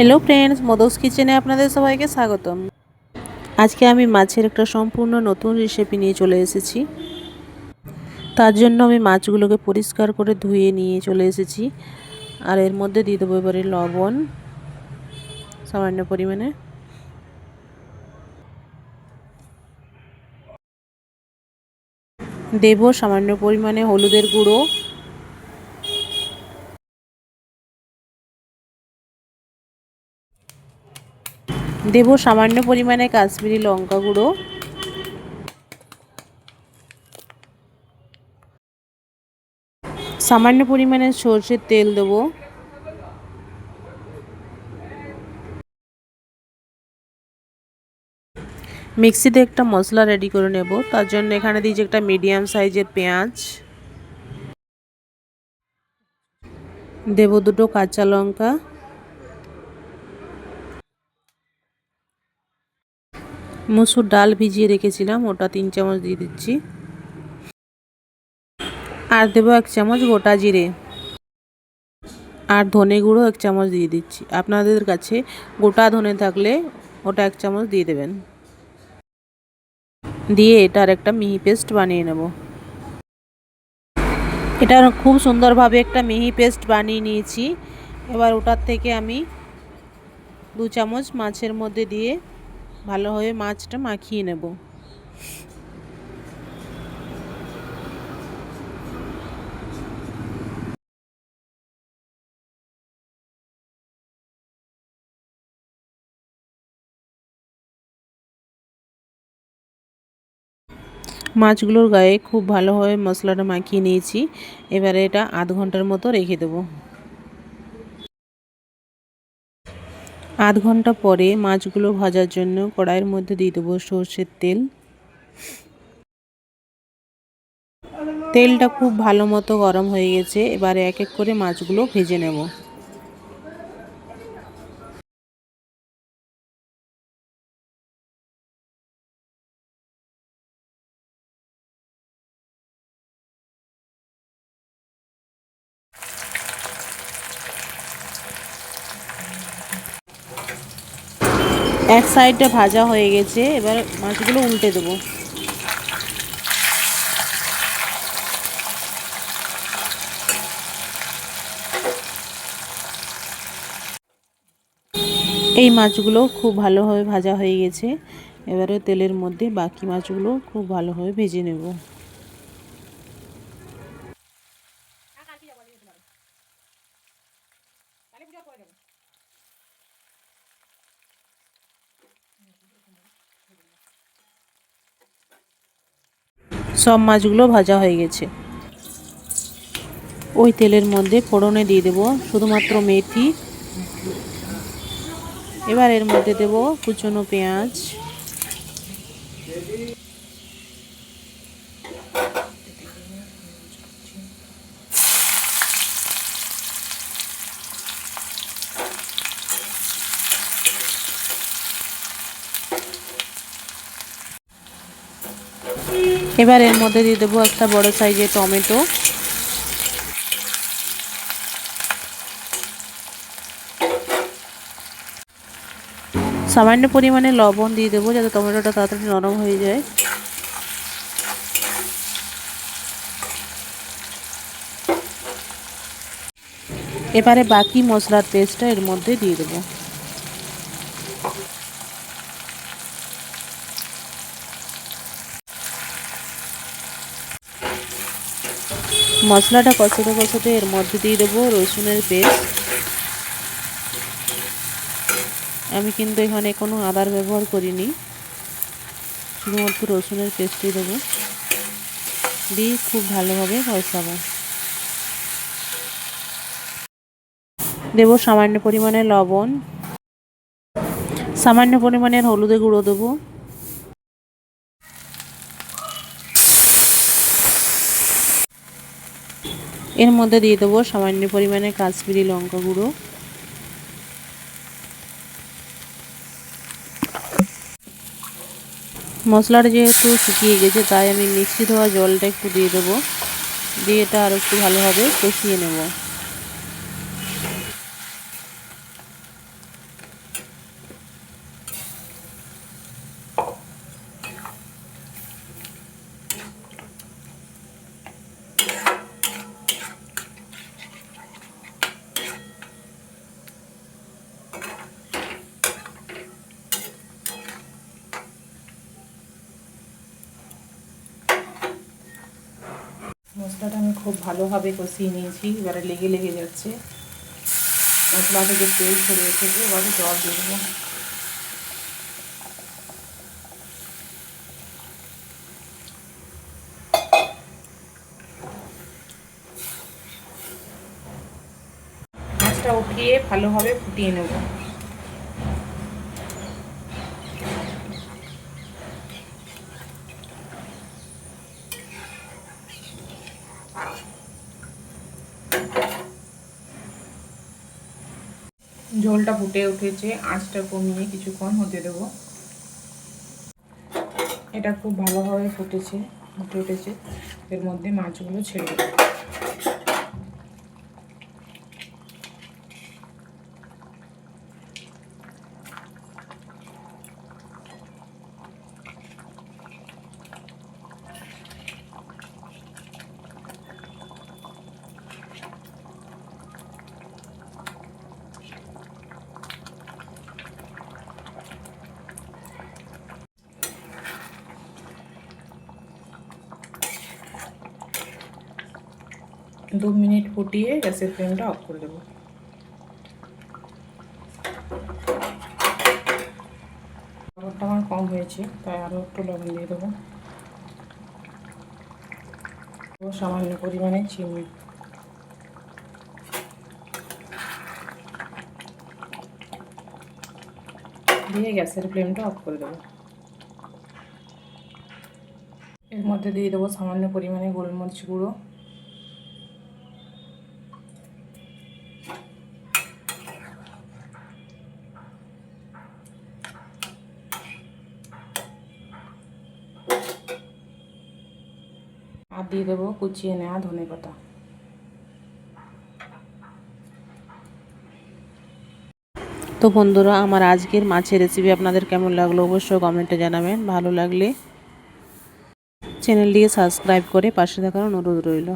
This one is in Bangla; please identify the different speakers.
Speaker 1: হ্যালো ফ্রেন্ডস মদস কিচেনে আপনাদের সবাইকে স্বাগতম। আজকে আমি মাছের একটা সম্পূর্ণ নতুন রেসিপি নিয়ে চলে এসেছি। তার জন্য আমি মাছগুলোকে পরিষ্কার করে ধুয়ে নিয়ে চলে এসেছি। আর এর মধ্যে দিয়ে দেবো এবারে লবণ, সামান্য পরিমাণে। দেব সামান্য পরিমাণে হলুদের গুঁড়ো। দেব সামান্য পরিমাণে কাশ্মীরি লঙ্কা গুঁড়ো। সামান্য পরিমাণে সর্ষের তেল দেবো। মিক্সিতে একটা মশলা রেডি করে নেব। তার জন্য এখানে দিয়েছি একটা মিডিয়াম সাইজের পেঁয়াজ। দেব দুটো কাঁচা লঙ্কা। মুসুর ডাল ভিজিয়ে রেখেছিলাম, ওটা তিন চামচ দিয়ে দিচ্ছি। আর দেবো এক চামচ গোটা জিরে। আর ধনে গুঁড়ো এক চামচ দিয়ে দিচ্ছি। আপনাদের কাছে গোটা ধনে থাকলে ওটা এক চামচ দিয়ে দেবেন। দিয়ে এটার একটা মিহি পেস্ট বানিয়ে নেব। এটার খুব সুন্দরভাবে একটা মিহি পেস্ট বানিয়ে নিয়েছি। এবার ওটার থেকে আমি দু চামচ মাছের মধ্যে দিয়ে ভালোভাবে মাছটা মাখিয়ে নেব। মাছগুলোর গায়ে খুব ভালোভাবে মশলাটা মাখিয়ে নিয়েছি। এবারে এটা আধ ঘণ্টার মতো রেখে দেবো। আধ ঘণ্টা পরে মাছগুলো ভাজার জন্য কড়াইয়ের মধ্যে দিয়ে দেবো সর্ষের তেল। তেলটা খুব ভালো মতো গরম হয়ে গেছে, এবারে এক এক করে মাছগুলো ভেজে নেব। এক সাইডটা ভাজা হয়ে গেছে, এবার মাছগুলো উল্টে দেবো। এই মাছগুলো খুব ভালোভাবে ভাজা হয়ে গেছে, এবারে তেলের মধ্যে বাকি মাছগুলো খুব ভালোভাবে ভেজে নেব। সব মাছগুলো ভাজা হয়ে গেছে। ওই তেলের মধ্যে ফোড়নে দিয়ে দেবো শুধুমাত্র মেথি। এবার এর মধ্যে দেব কুচনো পেঁয়াজ। এবার এর মধ্যে দিয়ে দেবো একটা বড় সাইজের টমেটো। সামান্য পরিমাণে লবণ দিয়ে দেবো যাতে টমেটোটা তাড়াতাড়ি নরম হয়ে যায়। এবারে বাকি মশলার পেস্টটা এর মধ্যে দিয়ে দেবো। মশলাটা কষাতে কষাতে এর মধ্যে দিয়ে দেবো রসুনের পেস্ট। আমি কিন্তু এখানে কোনো আদার ব্যবহার করিনি, শুধুমাত্র রসুনের পেস্টই দেবো। দিয়ে খুব ভালোভাবে কষাবো। দেবো সামান্য পরিমাণে লবণ। সামান্য পরিমাণের হলুদে গুঁড়ো দেবো। এর মধ্যে দিয়ে দেবো সামান্য পরিমাণে কাশ্মীরি লঙ্কা গুঁড়ো। মশলাটা যেহেতু শুকিয়ে গেছে, তাই আমি মিক্সি ধোয়া জলটা একটু দিয়ে দেবো। দিয়ে এটা আরও একটু ভালোভাবে কষিয়ে নেব।
Speaker 2: মশলাটা আমি খুব ভালোভাবে কষিয়ে নিয়েছি। এবারে লেগে লেগে যাচ্ছে। মশলা থেকে তেল ছড়িয়ে এসেছে এবারে জল দিয়ে দেবো। মাছটা উঠিয়ে ভালোভাবে ফুটিয়ে নেব। ঝোলটা ফুটে উঠেছে, আঁচটা কমিয়ে কিছুক্ষণ হতে দেবো। এটা খুব ভালোভাবে ফুটেছে, ফুটে উঠেছে। এর মধ্যে মাছগুলো ছেড়ে দেবো। দু মিনিট ফুটিয়ে গ্যাসের ফ্লেমটা অফ করে দেবো। লবণটা আমার কম হয়েছে, তাই আরও একটু লবণ দিয়ে দেবো। সামান্য পরিমাণে চিনি। দিয়ে গ্যাসের ফ্লেমটা অফ করে দেবো। এর মধ্যে দিয়ে দেবো সামান্য পরিমাণে গোলমরিচ গুঁড়ো। দিয়ে দেবো, কুচিয়ে নেওয়া ধনে পাতা।
Speaker 1: তো বন্ধুরা, আমার আজকের মাছের রেসিপি আপনাদের কেমন লাগল অবশ্যই কমেন্টে জানাবেন। ভালো লাগলে চ্যানেলটিকে সাবস্ক্রাইব করে পাশে থাকার অনুরোধ রইল।